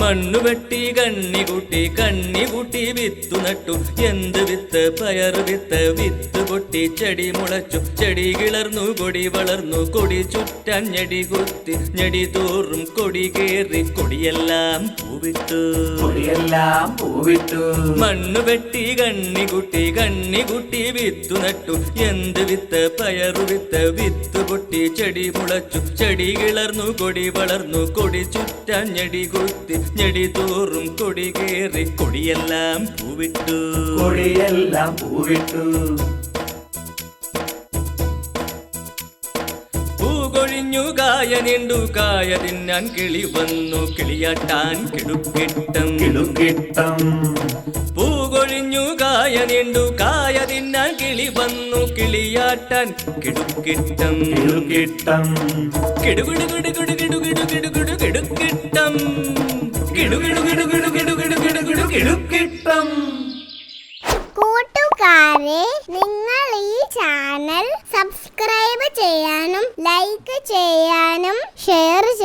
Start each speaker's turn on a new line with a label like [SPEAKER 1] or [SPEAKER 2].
[SPEAKER 1] മണ്ണു വെട്ടി കണ്ണി കൂട്ടി കണ്ണി കൂട്ടി വിത്തു നട്ടു. എന്ത് വിത്ത്? പയർ വിത്ത്. വിത്ത് പൊട്ടി ചെടി മുളച്ചു. ചെടി കിളർന്നു കൊടി വളർന്നു. കൊടി ചുറ്റാൻ ഞെടി കുത്തി. ഞെടി തോറും കൊടി കേറി. കൊടിയെല്ലാം പൂവിട്ടു.
[SPEAKER 2] കൊടിയെല്ലാം പൂവിട്ടു.
[SPEAKER 1] മണ്ണു വെട്ടി കണ്ണി കുട്ടി കണ്ണി കുട്ടി വിത്തു നട്ടു. എന്ത് വിത്ത്? പയർ വിത്ത്. വിത്ത് പൊട്ടി ചെടി മുളച്ചു. ചെടി കിളർന്നു കൊടി വളർന്നു. കൊടി ചുറ്റാൻ ഞെടി കുത്തി. ഞെടി തോറും കൊടി കേറി കൊടിയെല്ലാം പൂവിട്ടു.
[SPEAKER 2] കൊടിയെല്ലാം പൂവിട്ടു.
[SPEAKER 1] പൂകൊഴിഞ്ഞു കായ നീണ്ടു കായ തിന്നാൻ കിളി വന്നു. കിളിയാട്ടാൻ കിടുക്കിട്ടം.
[SPEAKER 2] കിടുക്കിട്ടം.
[SPEAKER 1] പൂകൊഴിഞ്ഞു കായ നീണ്ടു കായ തിന്നാൻ കിളി വന്നു. കിളിയാട്ടാൻ കിടുക്കിട്ടം. കിടുക്കിട്ടം.
[SPEAKER 3] കൂട്ടുകാരെ നിങ്ങൾ ഈ ചാനൽ സബ്സ്ക്രൈബ് ചെയ്യാനും ലൈക്ക് ചെയ്യാനും ഷെയർ ചെയ്യാനും